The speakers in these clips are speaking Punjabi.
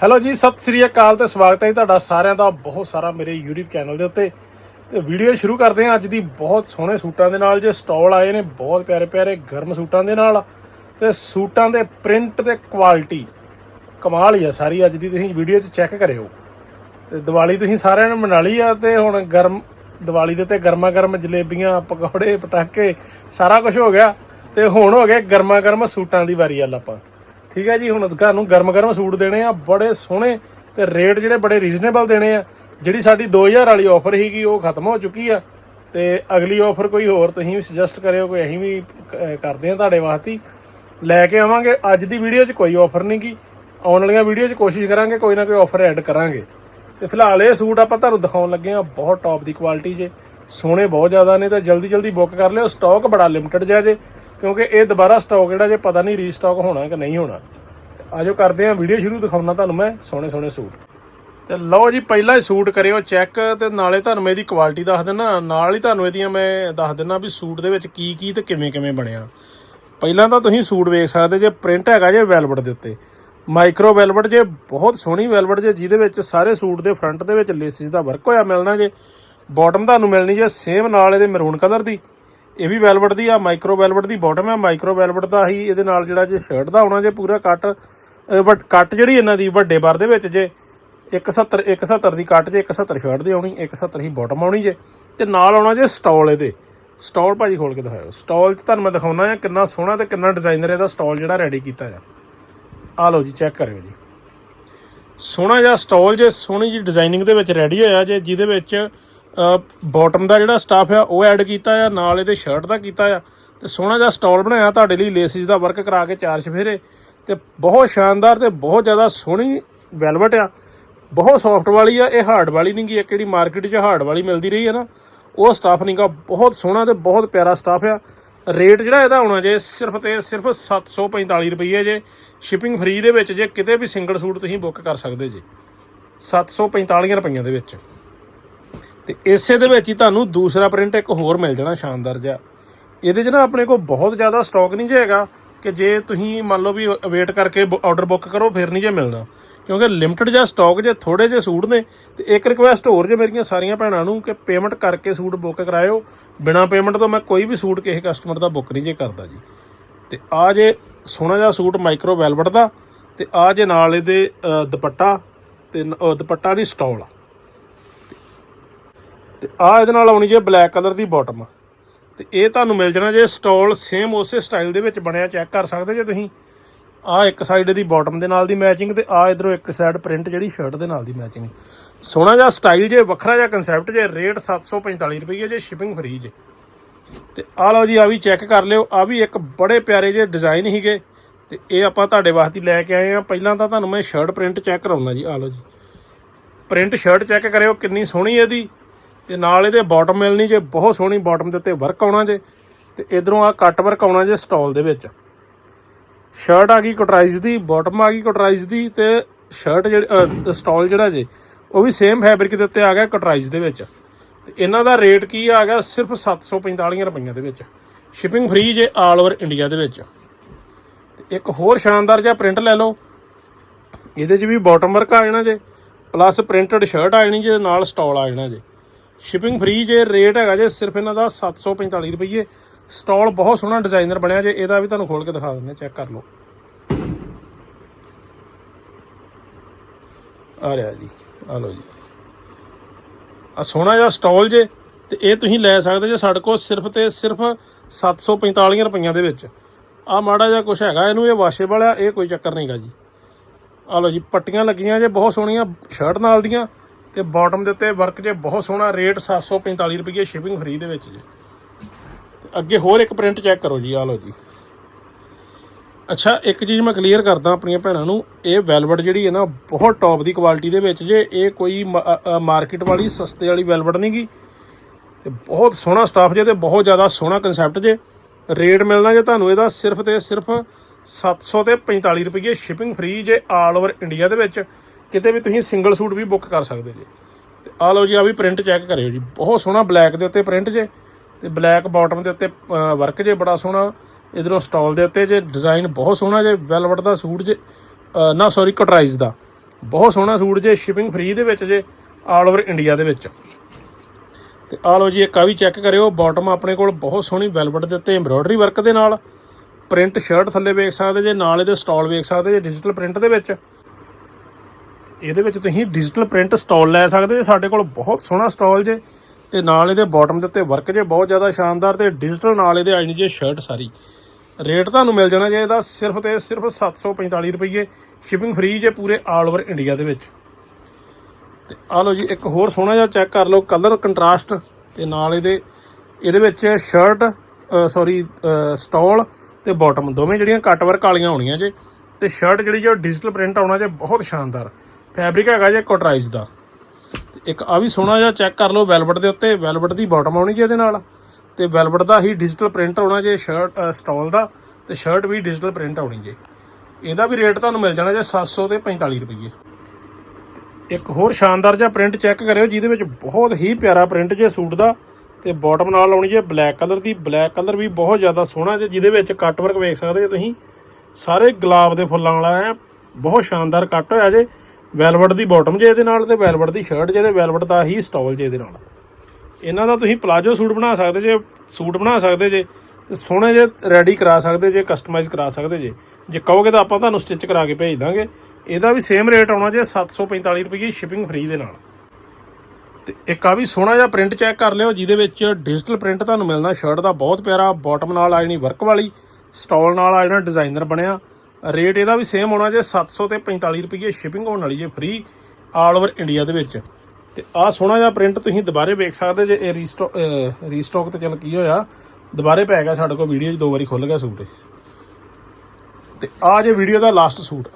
ਹੈਲੋ ਜੀ, ਸਤਿ ਸ੍ਰੀ ਅਕਾਲ ਤੇ ਸਵਾਗਤ ਹੈ ਜੀ ਤੁਹਾਡਾ ਸਾਰਿਆਂ ਦਾ। ਬਹੁਤ ਸਾਰਾ ਮੇਰੇ YouTube ਚੈਨਲ ਦੇ ਉੱਤੇ। ਤੇ ਵੀਡੀਓ ਸ਼ੁਰੂ ਕਰਦੇ ਹਾਂ ਅੱਜ ਦੀ ਬਹੁਤ ਸੋਹਣੇ ਸੂਟਾਂ ਦੇ ਨਾਲ। ਜੇ ਸਟਾਲ ਆਏ ਨੇ ਬਹੁਤ ਪਿਆਰੇ ਪਿਆਰੇ ਗਰਮ ਸੂਟਾਂ ਦੇ ਨਾਲ। ਤੇ ਸੂਟਾਂ ਦੇ ਪ੍ਰਿੰਟ ਤੇ ਕੁਆਲਿਟੀ ਕਮਾਲ ਹੀ ਆ ਸਾਰੀ ਅੱਜ ਦੀ। ਤੁਸੀਂ ਵੀਡੀਓ 'ਚ ਚੈੱਕ ਕਰਿਓ। ਤੇ ਦੀਵਾਲੀ ਤੁਸੀਂ ਸਾਰਿਆਂ ਨੇ ਮਨਾ ਲਈ ਆ ਤੇ ਹੁਣ ਗਰਮ ਦੀਵਾਲੀ ਦੇ ਤੇ ਗਰਮਾ ਗਰਮ ਜਲੇਬੀਆਂ, ਪਕੌੜੇ, ਪਟਾਕੇ ਸਾਰਾ ਕੁਝ ਹੋ ਗਿਆ। ਤੇ ਹੁਣ ਹੋ ਗਿਆ ਗਰਮਾ ਗਰਮ ਸੂਟਾਂ ਦੀ ਵਾਰੀ ਆ ਆਪਾਂ। ਠੀਕ ਹੈ ਜੀ, ਹੁਣ ਤੁਹਾਨੂੰ ਗਰਮ ਗਰਮ ਸੂਟ ਦੇਣੇ ਆ, ਬੜੇ ਸੋਹਣੇ ਤੇ ਰੇਟ ਜਿਹੜੇ ਬੜੇ ਰੀਜ਼ਨੇਬਲ ਦੇਣੇ ਆ। ਜਿਹੜੀ ਸਾਡੀ 2000 ਵਾਲੀ ਆਫਰ ਸੀਗੀ, ਉਹ ਖਤਮ ਹੋ ਚੁੱਕੀ ਆ। ਤੇ ਅਗਲੀ ਆਫਰ ਕੋਈ ਹੋਰ ਤੁਸੀਂ ਵੀ ਸੁਜੈਸਟ ਕਰਿਓ, ਕੋਈ ਅਸੀਂ ਵੀ ਕਰਦੇ ਆ ਤੁਹਾਡੇ ਵਾਸਤੇ। ਲੈ ਕੇ ਆਵਾਂਗੇ। ਅੱਜ ਦੀ ਵੀਡੀਓ 'ਚ ਕੋਈ ਆਫਰ ਨਹੀਂ ਗੀ। ਆਉਣ ਵਾਲੀਆਂ ਵੀਡੀਓ 'ਚ ਕੋਸ਼ਿਸ਼ ਕਰਾਂਗੇ, ਕੋਈ ਨਾ ਕੋਈ ਆਫਰ ਐਡ ਕਰਾਂਗੇ। ਤੇ ਫਿਲਹਾਲ ਇਹ ਸੂਟ ਆਪਾਂ ਤੁਹਾਨੂੰ ਦਿਖਾਉਣ ਲੱਗੇ ਆ, ਬਹੁਤ ਟੌਪ ਦੀ ਕੁਆਲਿਟੀ ਜੇ। ਸੋਹਣੇ ਬਹੁਤ ਜ਼ਿਆਦਾ ਨੇ, ਤਾਂ ਜਲਦੀ ਜਲਦੀ ਬੁੱਕ ਕਰ ਲਿਓ। ਸਟਾਕ ਬੜਾ ਲਿਮਟਿਡ ਜਿਹਾ ਜੇ। ਕਿਉਂਕਿ ਇਹ ਦੁਬਾਰਾ ਸਟਾਕ ਜਿਹੜਾ ਜੇ ਪਤਾ ਨਹੀਂ ਰੀਸਟਾਕ ਹੋਣਾ ਕਿ ਨਹੀਂ ਹੋਣਾ। ਤੇ ਆਜੋ ਕਰਦੇ ਆ ਵੀਡੀਓ ਸ਼ੁਰੂ ਦਿਖਾਉਣਾ ਤੁਹਾਨੂੰ ਮੈਂ ਸੋਹਣੇ ਸੋਹਣੇ ਸੂਟ। ਤੇ ਲਓ ਜੀ, ਪਹਿਲਾ ਹੀ ਸੂਟ ਕਰਿਓ ਚੈੱਕ ਤੇ ਨਾਲੇ ਤੁਹਾਨੂੰ ਮੈਂ ਇਹਦੀ ਕੁਆਲਿਟੀ ਦੱਸ ਦਿੰਨਾ। ਨਾਲ ਹੀ ਤੁਹਾਨੂੰ ਇਹਦੀਆਂ ਮੈਂ ਦੱਸ ਦਿੰਨਾ ਵੀ ਸੂਟ ਦੇ ਵਿੱਚ ਕੀ ਕੀ ਤੇ ਕਿਵੇਂ ਕਿਵੇਂ ਬਣਿਆ। ਪਹਿਲਾਂ ਤਾਂ ਤੁਸੀਂ ਸੂਟ ਵੇਖ ਸਕਦੇ ਜੇ ਪ੍ਰਿੰਟ ਹੈਗਾ ਜੇ ਵੈਲਵਟ ਦੇ ਉੱਤੇ। ਮਾਈਕਰੋ ਵੈਲਵਟ ਜੇ, ਬਹੁਤ ਸੋਹਣੀ ਵੈਲਵਟ ਜੇ, ਜਿਹਦੇ ਵਿੱਚ ਸਾਰੇ ਸੂਟ ਦੇ ਫਰੰਟ ਦੇ ਵਿੱਚ ਲੇਸਿਸ ਦਾ ਵਰਕ ਹੋਇਆ ਮਿਲਣਾ ਜੇ। ਬਾਟਮ ਤੁਹਾਨੂੰ ਮਿਲਣੀ ਜੇ ਸੇਮ ਨਾਲ ਇਹਦੇ ਮੈਰੂਨ ਕਲਰ ਦੀ। ਇਹ ਵੀ ਵੈਲਵਟ ਦੀ ਆ ਮਾਈਕਰੋ ਵੈਲਵਟ ਦੀ ਬਾਟਮ ਹੈ ਮਾਈਕਰੋ ਵੈਲਵਟ ਦਾ ਹੀ ਇਹਦੇ ਨਾਲ ਜਿਹੜਾ ਜੇ ਸ਼ਰਟ ਦਾ ਆਉਣਾ ਜੇ ਪੂਰਾ ਕੱਟ ਬਟ ਕੱਟ ਜਿਹੜੀ ਇਹਨਾਂ ਦੀ ਵੱਡੇ ਬਾਰ ਦੇ ਵਿੱਚ ਜੇ 170 170 ਦੀ ਕੱਟ ਜੇ 170 ਸ਼ਰਟ ਦੀ ਆਉਣੀ 170 ਹੀ ਬਾਟਮ ਆਉਣੀ ਜੇ, ਤੇ ਨਾਲ ਆਉਣਾ ਜੇ ਸਟਾਲ ਇਹਦੇ। ਸਟਾਲ ਭਾਜੀ ਖੋਲ ਕੇ ਦਿਖਾਓ ਸਟਾਲ 'ਚ ਤੁਹਾਨੂੰ ਮੈਂ ਦਿਖਾਉਣਾ ਆ ਕਿੰਨਾ ਸੋਹਣਾ ਤੇ ਕਿੰਨਾ ਡਿਜ਼ਾਈਨਰ ਇਹਦਾ ਸਟਾਲ ਜਿਹੜਾ ਰੈਡੀ ਕੀਤਾ ਆ। ਆ ਲਓ ਜੀ ਚੈੱਕ ਕਰਿਓ ਜੀ। ਸੋਹਣਾ ਜਿਹਾ ਸਟਾਲ ਜੇ, ਸੋਹਣੀ ਜੀ ਡਿਜ਼ਾਈਨਿੰਗ ਦੇ ਵਿੱਚ ਰੈਡੀ ਹੋਇਆ ਜੇ, ਜਿਹਦੇ ਵਿੱਚ ਬਾਟਮ ਦਾ ਜਿਹੜਾ ਸਟਾਫ ਆ, ਉਹ ਐਡ ਕੀਤਾ ਆ, ਨਾਲ ਇਹਦੇ ਸ਼ਰਟ ਦਾ ਕੀਤਾ ਆ। ਤੇ ਸੋਹਣਾ ਜਿਹਾ ਸਟਾਲ ਬਣਾਇਆ ਤੁਹਾਡੇ ਲਈ ਲੇਸਿਸ ਦਾ ਵਰਕ ਕਰਾ ਕੇ ਚਾਰ ਚਫੇਰੇ। ਤੇ ਬਹੁਤ ਸ਼ਾਨਦਾਰ ਤੇ ਬਹੁਤ ਜ਼ਿਆਦਾ ਸੋਹਣੀ ਵੈਲਵਟ ਆ। ਬਹੁਤ ਸੌਫਟ ਵਾਲੀ ਆ, ਇਹ ਹਾਰਡ ਵਾਲੀ ਨਹੀਂ ਗੀ ਇੱਕ ਜਿਹੜੀ ਮਾਰਕੀਟ 'ਚ ਹਾਰਡ ਵਾਲੀ ਮਿਲਦੀ ਰਹੀ ਹੈ ਨਾ। ਉਹ ਸਟਾਫ ਨਹੀਂਗਾ ਬਹੁਤ ਸੋਹਣਾ ਤੇ ਬਹੁਤ ਪਿਆਰਾ ਸਟਾਫ ਆ। ਰੇਟ ਜਿਹੜਾ ਇਹਦਾ ਹੋਣਾ ਜੇ, ਸਿਰਫ ਤੇ ਸਿਰਫ 745 ਰੁਪਏ ਜੇ ਸ਼ਿਪਿੰਗ ਫ੍ਰੀ ਦੇ ਵਿੱਚ ਜੇ, ਕਿਤੇ ਵੀ ਸਿੰਗਲ ਸੂਟ ਤੁਸੀਂ ਬੁੱਕ ਕਰ ਸਕਦੇ ਜੇ। 745 ਰੁਪਈਆਂ ਦੇ ਵਿੱਚ। ਤੇ ਇਸੇ ਦੇ ਵਿੱਚ ਹੀ ਤੁਹਾਨੂੰ ਦੂਸਰਾ ਪ੍ਰਿੰਟ ਇੱਕ ਹੋਰ ਮਿਲ ਜਾਣਾ ਸ਼ਾਨਦਾਰ ਜਿਹਾ। ਇਹਦੇ 'ਚ ਨਾ ਆਪਣੇ ਕੋਲ ਬਹੁਤ ਜ਼ਿਆਦਾ ਸਟਾਕ ਨਹੀਂ ਜਾਏਗਾ ਕਿ ਜੇ ਤੁਸੀਂ ਮੰਨ ਲਓ ਵੀ ਵੇਟ ਕਰਕੇ ਆਰਡਰ ਬੁੱਕ ਕਰੋ, ਫਿਰ ਨਹੀਂ ਜੇ ਮਿਲਣਾ। ਕਿਉਂਕਿ ਲਿਮਟਿਡ ਜਿਹਾ ਸਟਾਕ ਜੇ ਥੋੜੇ ਜਿਹੇ ਸੂਟ ਨੇ, ਤੇ ਇੱਕ ਰਿਕੁਐਸਟ ਹੋਰ ਜੇ ਮੇਰੀਆਂ ਸਾਰੀਆਂ ਭੈਣਾਂ ਨੂੰ ਕਿ ਪੇਮੈਂਟ ਕਰਕੇ ਸੂਟ ਬੁੱਕ ਕਰਾਇਓ। ਬਿਨਾ ਪੇਮੈਂਟ ਤੋਂ ਮੈਂ ਕੋਈ ਵੀ ਸੂਟ ਕਿਸੇ ਕਸਟਮਰ ਦਾ ਬੁੱਕ ਨਹੀਂ ਜੇ ਕਰਦਾ ਜੀ। ਤੇ ਆ ਜੇ ਸੋਹਣਾ ਜਿਹਾ ਸੂਟ ਮਾਈਕਰੋ ਵੈਲਵਟ ਦਾ, ਤੇ ਆ ਜੇ ਨਾਲ ਇਹਦੇ ਦੁਪੱਟਾ, ਤੇ ਦੁਪੱਟਾ ਨਹੀਂ ਸਟਾਲ ਆ। ਤੇ ਆ ਇਹਦੇ ਨਾਲ ਆਉਣੀ ਜੇ ਬਲੈਕ ਕਲਰ ਦੀ ਬਾਟਮ ਤੇ ਇਹ ਤੁਹਾਨੂੰ ਮਿਲ ਜਾਣਾ ਜੇ ਸਟਾਲ ਸੇਮ ਉਸੇ ਸਟਾਈਲ ਦੇ ਵਿੱਚ ਬਣਿਆ ਚੈੱਕ ਕਰ ਸਕਦੇ ਜੇ ਤੁਸੀਂ। ਆ ਇੱਕ ਸਾਈਡ ਦੀ ਬਾਟਮ ਦੇ ਨਾਲ ਦੀ ਮੈਚਿੰਗ ਤੇ ਆ ਇਧਰੋਂ ਇੱਕ ਸਾਈਡ ਪ੍ਰਿੰਟ ਜਿਹੜੀ ਸ਼ਰਟ ਦੇ ਨਾਲ ਦੀ ਮੈਚਿੰਗ ਸੋਹਣਾ ਜਿਹਾ ਸਟਾਈਲ ਜੇ, ਵੱਖਰਾ ਜਿਹਾ ਕਨਸੈਪਟ ਜੇ ਰੇਟ 745 ਰੁਪਏ ਜੇ ਸ਼ਿਪਿੰਗ ਫ੍ਰੀ ਜੇ। ਤੇ ਆ ਲਓ ਜੀ ਆ ਵੀ ਚੈੱਕ ਕਰ ਲਿਓ। ਆ ਵੀ ਇੱਕ ਬੜੇ ਪਿਆਰੇ ਜੇ ਡਿਜ਼ਾਈਨ ਹੀਗੇ ਤੇ ਇਹ ਆਪਾਂ ਤੁਹਾਡੇ ਵਾਸਤੇ ਲੈ ਕੇ ਆਏ ਆ। ਪਹਿਲਾਂ ਤਾਂ ਤੁਹਾਨੂੰ ਮੈਂ ਸ਼ਰਟ ਪ੍ਰਿੰਟ ਚੈੱਕ ਕਰਾਉਣਾ ਜੀ ਆ ਲਓ ਜੀ। ਪ੍ਰਿੰਟ ਸ਼ਰਟ ਚੈੱਕ ਕਰਿਓ, ਕਿੰਨੀ ਸੋਹਣੀ ਇਹਦੀ। ਤੇ ਨਾਲ ਇਹਦੇ ਬਾਟਮ ਮਿਲਣੀ ਜੇ, ਬਹੁਤ ਸੋਹਣੀ ਬਾਟਮ ਦੇ ਉੱਤੇ ਵਰਕ ਆਉਣਾ ਜੇ, ਤੇ ਇਧਰੋਂ ਆ ਕੱਟ ਵਰਕ ਆਉਣਾ ਜੇ ਸਟਾਲ ਦੇ ਵਿੱਚ। ਸ਼ਰਟ ਆ ਗਈ ਕਟਰਾਈਜ਼ ਦੀ ਬਾਟਮ ਆ ਗਈ ਕਟਰਾਈਜ਼ ਦੀ, ਤੇ ਸ਼ਰਟ ਜਿਹੜੀ ਸਟਾਲ ਜਿਹੜਾ ਜੇ, ਉਹ ਵੀ ਸੇਮ ਫੈਬਰਿਕ ਦੇ ਉੱਤੇ ਆ ਗਿਆ ਕਟਰਾਈਜ਼ ਦੇ ਵਿੱਚ। ਤੇ ਇਹਨਾਂ ਦਾ ਰੇਟ ਕੀ ਆ ਗਿਆ? ਸਿਰਫ 745 ਰੁਪਈਆ ਦੇ ਵਿੱਚ। ਸ਼ਿਪਿੰਗ ਫ੍ਰੀ ਜੇ ਆਲ ਓਵਰ ਇੰਡੀਆ ਦੇ ਵਿੱਚ। ਤੇ ਇੱਕ ਹੋਰ ਸ਼ਾਨਦਾਰ ਜਿਹਾ ਪ੍ਰਿੰਟ ਲੈ ਲਓ। ਇਹਦੇ 'ਚ ਵੀ ਬਾਟਮ ਵਰਕ ਆ ਜਾਣਾ ਜੇ ਪਲੱਸ ਪ੍ਰਿੰਟਡ ਸ਼ਰਟ ਆ ਜਾਣੀ ਜੇ, ਨਾਲ ਸਟਾਲ ਆ ਜਾਣਾ ਜੇ। ਸ਼ਿਪਿੰਗ ਫ੍ਰੀ ਜੇ ਰੇਟ ਹੈਗਾ ਜੇ ਸਿਰਫ ਇਹਨਾਂ ਦਾ 745 ਰੁਪਏ ਸਟਾਲ ਬਹੁਤ ਸੋਹਣਾ ਡਿਜ਼ਾਈਨਰ ਬਣਿਆ ਜੇ, ਇਹਦਾ ਵੀ ਤੁਹਾਨੂੰ ਖੋਲ ਕੇ ਦਿਖਾ ਦਿੰਦੇ ਚੈੱਕ ਕਰ ਲਓ। ਆ ਰਿਹਾ ਜੀ, ਆ ਲਓ ਜੀ। ਆ ਸੋਹਣਾ ਜਿਹਾ ਸਟਾਲ ਜੇ, ਤੇ ਇਹ ਤੁਸੀਂ ਲੈ ਸਕਦੇ ਜੇ ਸਾਡੇ ਕੋਲ ਸਿਰਫ ਤੇ ਸਿਰਫ 745 ਰੁਪਈਆਂ ਦੇ ਵਿੱਚ। ਆ ਮਾੜਾ ਜਿਹਾ ਕੁਛ ਹੈਗਾ, ਇਹਨੂੰ ਇਹ ਵਾਸ਼ੇਬਲ ਆ, ਇਹ ਕੋਈ ਚੱਕਰ ਨਹੀਂਗਾ ਜੀ। ਆ ਲਓ ਜੀ, ਪੱਟੀਆਂ ਲੱਗੀਆਂ ਜੇ, ਬਹੁਤ ਸੋਹਣੀਆਂ ਸ਼ਰਟ ਨਾਲ ਦੀਆਂ। ਤੇ ਬਾਟਮ ਦੇ ਉੱਤੇ ਵਰਕ ਜੇ ਬਹੁਤ ਸੋਹਣਾ ਰੇਟ 745 ਰੁਪਏ ਸ਼ਿਪਿੰਗ ਫ੍ਰੀ ਦੇ ਵਿੱਚ ਜੇ। ਅੱਗੇ ਹੋਰ ਇੱਕ ਪ੍ਰਿੰਟ ਚੈੱਕ ਕਰੋ ਜੀ ਆ ਲਓ ਜੀ। ਅੱਛਾ, ਇੱਕ ਚੀਜ਼ ਮੈਂ ਕਲੀਅਰ ਕਰਦਾ ਆਪਣੀਆਂ ਭੈਣਾਂ ਨੂੰ, ਇਹ ਵੈਲਵਟ ਜਿਹੜੀ ਹੈ ਨਾ, ਬਹੁਤ ਟੌਪ ਦੀ ਕੁਆਲਿਟੀ ਦੇ ਵਿੱਚ ਜੇ, ਇਹ ਕੋਈ ਮਾਰਕੀਟ ਵਾਲੀ, ਸਸਤੇ ਵਾਲੀ ਵੈਲਵਟ ਨਹੀਂ ਗੀ। ਤੇ ਬਹੁਤ ਸੋਹਣਾ ਸਟਾਫ ਜੇ ਤੇ ਬਹੁਤ ਜ਼ਿਆਦਾ ਸੋਹਣਾ ਕਨਸੈਪਟ ਜੇ। ਰੇਟ ਮਿਲਣਾ ਜੇ ਤੁਹਾਨੂੰ ਇਹਦਾ ਸਿਰਫ ਤੇ ਸਿਰਫ 700 ਤੇ 45 ਰੁਪਏ ਸ਼ਿਪਿੰਗ ਫ੍ਰੀ ਜੇ ਆਲ ਓਵਰ ਇੰਡੀਆ ਦੇ ਵਿੱਚ। ਕਿਤੇ ਵੀ ਤੁਸੀਂ ਸਿੰਗਲ ਸੂਟ ਵੀ ਬੁੱਕ ਕਰ ਸਕਦੇ ਜੇ। ਤੇ ਆ ਲਓ ਜੀ ਆ ਵੀ ਪ੍ਰਿੰਟ ਚੈੱਕ ਕਰਿਓ ਜੀ। ਬਹੁਤ ਸੋਹਣਾ ਬਲੈਕ ਦੇ ਉੱਤੇ ਪ੍ਰਿੰਟ ਜੇ ਤੇ ਬਲੈਕ ਬਾਟਮ ਦੇ ਉੱਤੇ ਵਰਕ ਜੇ ਬੜਾ ਸੋਹਣਾ। ਇਧਰੋਂ ਸਟਾਲ ਦੇ ਉੱਤੇ ਜੇ ਡਿਜ਼ਾਈਨ ਬਹੁਤ ਸੋਹਣਾ ਜੇ ਵੈਲਵਟ ਦਾ ਸੂਟ ਜੇ। ਨਾ ਸੌਰੀ ਕਟਰਾਈਜ਼ ਦਾ। ਬਹੁਤ ਸੋਹਣਾ ਸੂਟ ਜੇ ਸ਼ਿਪਿੰਗ ਫ੍ਰੀ ਦੇ ਵਿੱਚ ਜੇ ਆਲ ਓਵਰ ਇੰਡੀਆ ਦੇ ਵਿੱਚ। ਤੇ ਆ ਲਓ ਜੀ, ਇੱਕ ਆ ਵੀ ਚੈੱਕ ਕਰਿਓ। ਬਾਟਮ ਆਪਣੇ ਕੋਲ ਬਹੁਤ ਸੋਹਣੀ ਵੈਲਵਟ ਦੇ ਉੱਤੇ ਐਮਬ੍ਰੋਇਡਰੀ ਵਰਕ ਦੇ ਨਾਲ। ਪ੍ਰਿੰਟ ਸ਼ਰਟ ਥੱਲੇ ਵੇਖ ਸਕਦੇ ਜੇ, ਨਾਲ ਇਹਦੇ ਸਟਾਲ ਵੇਖ ਸਕਦੇ ਜੇ ਡਿਜੀਟਲ ਪ੍ਰਿੰਟ ਦੇ ਵਿੱਚ। ਇਹਦੇ ਵਿੱਚ ਤੁਸੀਂ ਡਿਜੀਟਲ ਪ੍ਰਿੰਟ ਸਟਾਲ ਲੈ ਸਕਦੇ ਜੇ, ਸਾਡੇ ਕੋਲ ਬਹੁਤ ਸੋਹਣਾ ਸਟਾਲ ਜੇ, ਤੇ ਨਾਲ ਇਹਦੇ ਬਾਟਮ ਦੇ ਉੱਤੇ ਵਰਕ ਜੇ, ਬਹੁਤ ਜ਼ਿਆਦਾ ਸ਼ਾਨਦਾਰ, ਤੇ ਡਿਜੀਟਲ ਨਾਲ ਇਹਦੇ ਆਈ ਜੇ ਸ਼ਰਟ ਸਾਰੀ। ਰੇਟ ਤੁਹਾਨੂੰ ਮਿਲ ਜਾਣਾ ਜੇ ਇਹਦਾ ਸਿਰਫ ਤੇ ਸਿਰਫ 745 ਰੁਪਏ ਸ਼ਿਪਿੰਗ ਫ੍ਰੀ ਜੇ ਪੂਰੇ ਆਲ ਓਵਰ ਇੰਡੀਆ ਦੇ ਵਿੱਚ। ਤੇ ਆ ਲਓ ਜੀ, ਇੱਕ ਹੋਰ ਸੋਹਣਾ ਜਿਹਾ ਚੈੱਕ ਕਰ ਲਓ ਕਲਰ ਕੰਟਰਾਸਟ ਤੇ ਨਾਲ ਇਹਦੇ ਇਹਦੇ ਵਿੱਚ ਸ਼ਰਟ ਸੌਰੀ ਸਟਾਲ ਤੇ ਬਾਟਮ ਦੋਵੇਂ ਜਿਹੜੀਆਂ ਕੱਟ ਵਰਕ ਵਾਲੀਆਂ ਹੋਣੀਆਂ ਜੇ, ਤੇ ਸ਼ਰਟ ਜਿਹੜੀ ਜੋ ਡਿਜੀਟਲ ਪ੍ਰਿੰਟ ਆਉਣਾ ਜੇ, ਬਹੁਤ ਸ਼ਾਨਦਾਰ। ਫੈਬਰਿਕ ਹੈਗਾ ਜੇ ਕੋਟਰਾਈਜ਼ ਦਾ। ਤੇ ਇੱਕ ਆ ਵੀ ਸੋਹਣਾ ਜਿਹਾ ਚੈੱਕ ਕਰ ਲਓ ਵੈਲਵਟ ਦੇ ਉੱਤੇ। ਵੈਲਵਟ ਦੀ ਬਾਟਮ ਆਉਣੀ ਜੀ ਇਹਦੇ ਨਾਲ। ਤੇ ਵੈਲਵਟ ਦਾ ਹੀ ਡਿਜੀਟਲ ਪ੍ਰਿੰਟ ਆਉਣਾ ਜੇ ਸ਼ਰਟ ਸਟਾਲ ਦਾ। ਤੇ ਸ਼ਰਟ ਵੀ ਡਿਜੀਟਲ ਪ੍ਰਿੰਟ ਆਉਣੀ ਜੇ। ਇਹਦਾ ਵੀ ਰੇਟ ਤੁਹਾਨੂੰ ਮਿਲ ਜਾਣਾ ਜੇ 700 ਤੇ 45 ਰੁਪਏ ਇੱਕ ਹੋਰ ਸ਼ਾਨਦਾਰ ਜਿਹਾ ਪ੍ਰਿੰਟ ਚੈੱਕ ਕਰਿਓ, ਜਿਹਦੇ ਵਿੱਚ ਬਹੁਤ ਹੀ ਪਿਆਰਾ ਪ੍ਰਿੰਟ ਜੇ ਸੂਟ ਦਾ। ਤੇ ਬਾਟਮ ਨਾਲ ਆਉਣੀ ਜੇ ਬਲੈਕ ਕਲਰ ਦੀ। ਬਲੈਕ ਕਲਰ ਵੀ ਬਹੁਤ ਜ਼ਿਆਦਾ ਸੋਹਣਾ ਜੇ, ਜਿਹਦੇ ਵਿੱਚ ਕੱਟ ਵਰਕ ਵੇਖ ਸਕਦੇ ਜੇ ਤੁਸੀਂ। ਸਾਰੇ ਗੁਲਾਬ ਦੇ ਫੁੱਲਾਂ ਵਾਲਾ ਹੈ ਬਹੁਤ ਸ਼ਾਨਦਾਰ ਕੱਟ ਹੋਇਆ ਜੇ। ਵੈਲਵਟ ਦੀ ਬਾਟਮ ਜੇ ਇਹਦੇ ਨਾਲ ਤੇ ਵੈਲਵਟ ਦੀ ਸ਼ਰਟ ਜੇ ਤੇ ਵੈਲਵਟ ਦਾ ਹੀ ਸਟਾਲ ਜੇ ਇਹਦੇ ਨਾਲ। ਇਹਨਾਂ ਦਾ ਤੁਸੀਂ ਪਲਾਜੋ ਸੂਟ ਬਣਾ ਸਕਦੇ ਜੇ, ਸੂਟ ਬਣਾ ਸਕਦੇ ਜੇ, ਤੇ ਸੋਹਣੇ ਜੇ ਰੈਡੀ ਕਰਾ ਸਕਦੇ ਜੇ ਕਸਟਮਾਈਜ਼ ਕਰਾ ਸਕਦੇ ਜੇ। ਜੇ ਕਹੋਗੇ ਤਾਂ ਆਪਾਂ ਤੁਹਾਨੂੰ ਸਟਿਚ ਕਰਾ ਕੇ ਭੇਜ ਦਾਂਗੇ। ਇਹਦਾ ਵੀ ਸੇਮ ਰੇਟ ਆਉਣਾ ਜੇ 745 ਰੁਪਏ ਸ਼ਿਪਿੰਗ ਫ੍ਰੀ ਦੇ ਨਾਲ। ਤੇ ਇੱਕ ਆ ਵੀ ਸੋਹਣਾ ਜਿਹਾ ਪ੍ਰਿੰਟ ਚੈੱਕ ਕਰ ਲਿਓ, ਜਿਹਦੇ ਵਿੱਚ ਡਿਜੀਟਲ ਪ੍ਰਿੰਟ ਤੁਹਾਨੂੰ ਮਿਲਣਾ। ਸ਼ਰਟ ਦਾ ਬਹੁਤ ਪਿਆਰਾ ਬਾਟਮ ਨਾਲ ਆ ਜਾਣੀ ਵਰਕ ਵਾਲੀ ਸਟਾਲ ਨਾਲ ਆ ਜਾਣਾ ਡਿਜ਼ਾਈਨਰ ਬਣਿਆ। ਰੇਟ ਇਹਦਾ ਵੀ ਸੇਮ ਹੋਣਾ ਜੇ 700 ਤੇ 45 ਰੁਪਏ ਸ਼ਿਪਿੰਗ ਹੋਣ ਵਾਲੀ ਜੇ ਫ੍ਰੀ ਆਲ ਓਵਰ ਇੰਡੀਆ ਦੇ ਵਿੱਚ। ਤੇ ਆਹ ਸੋਹਣਾ ਜਿਹਾ ਪ੍ਰਿੰਟ ਤੁਸੀਂ ਦੁਬਾਰੇ ਵੇਖ ਸਕਦੇ ਜੇ ਇਹ ਰੀਸਟਾਕ ਰੀਸਟਾਕ ਤੇ ਚੱਲ ਕੀ ਹੋਇਆ। ਦੁਬਾਰੇ ਪੈ ਗਿਆ ਸਾਡੇ ਕੋਲ ਵੀਡੀਓ 'ਚ, ਦੋ ਵਾਰੀ ਖੁੱਲ ਗਿਆ ਸੂਟ ਇਹ। ਤੇ ਆ ਜੇ ਵੀਡੀਓ ਦਾ ਲਾਸਟ ਸੂਟ।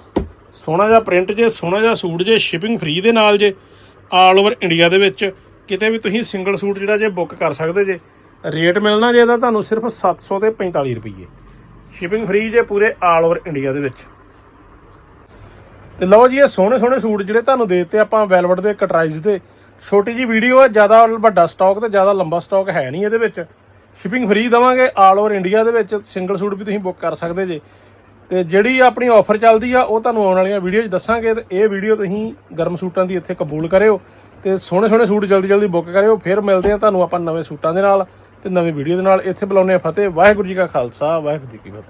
ਸੋਹਣਾ ਜਿਹਾ ਪ੍ਰਿੰਟ ਜੇ, ਸੋਹਣਾ ਜਿਹਾ ਸੂਟ ਜੇ ਸ਼ਿਪਿੰਗ ਫ੍ਰੀ ਦੇ ਨਾਲ ਜੇ ਆਲ ਓਵਰ ਇੰਡੀਆ ਦੇ ਵਿੱਚ। ਕਿਤੇ ਵੀ ਤੁਸੀਂ ਸਿੰਗਲ ਸੂਟ ਜਿਹੜਾ ਜੇ ਬੁੱਕ ਕਰ ਸਕਦੇ ਜੇ। ਰੇਟ ਮਿਲਣਾ ਜੇ ਇਹਦਾ ਤੁਹਾਨੂੰ ਸਿਰਫ 700 ਤੇ 45 ਰੁਪਏ ਸ਼ਿਪਿੰਗ ਫ੍ਰੀ ਜੇ ਪੂਰੇ ਆਲ ਓਵਰ ਇੰਡੀਆ ਦੇ ਵਿੱਚ। ਤੇ ਲਓ ਜੀ, ਇਹ ਸੋਹਣੇ ਸੋਹਣੇ ਸੂਟ ਜਿਹੜੇ ਤੁਹਾਨੂੰ ਦੇ ਦਿੱਤੇ ਆਪਾਂ ਵੈਲਵਟ ਦੇ, ਕਟਰਾਈਜ਼ ਦੇ। ਛੋਟੀ ਜੀ ਵੀਡੀਓ ਹੈ, ਜ਼ਿਆਦਾ ਵੱਡਾ ਸਟਾਕ ਤੇ ਜ਼ਿਆਦਾ ਲੰਬਾ ਸਟਾਕ ਹੈ ਨਹੀਂ ਇਹਦੇ ਵਿੱਚ। ਸ਼ਿਪਿੰਗ ਫ੍ਰੀ ਦਵਾਂਗੇ ਆਲ ਓਵਰ ਇੰਡੀਆ ਦੇ ਵਿੱਚ, ਸਿੰਗਲ ਸੂਟ ਵੀ ਤੁਸੀਂ ਬੁੱਕ ਕਰ ਸਕਦੇ ਜੇ। ਤੇ ਜਿਹੜੀ ਆਪਣੀ ਆਫਰ ਚੱਲਦੀ ਆ, ਉਹ ਤੁਹਾਨੂੰ ਆਉਣ ਵਾਲੀਆਂ ਵੀਡੀਓ 'ਚ ਦੱਸਾਂਗੇ ਤੇ ਇਹ ਵੀਡੀਓ ਤੁਸੀਂ ਗਰਮ ਸੂਟਾਂ ਦੀ ਇੱਥੇ ਕਬੂਲ ਕਰਿਓ। ਤੇ ਸੋਹਣੇ ਸੋਹਣੇ ਸੂਟ ਜਲਦੀ ਜਲਦੀ ਬੁੱਕ ਕਰਿਓ, ਫਿਰ ਮਿਲਦੇ ਆ ਤੁਹਾਨੂੰ ਆਪਾਂ ਨਵੇਂ ਸੂਟਾਂ ਦੇ ਨਾਲ। ਤੇ ਨਵੀਂ ਵੀਡੀਓ ਦੇ ਨਾਲ ਇੱਥੇ ਬੁਲਾਉਂਦੇ ਆ ਫਤਿਹ। ਵਾਹਿਗੁਰੂ ਜੀ ਕਾ ਖਾਲਸਾ, ਵਾਹਿਗੁਰੂ ਜੀ ਕੀ ਫਤਿਹ।